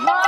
好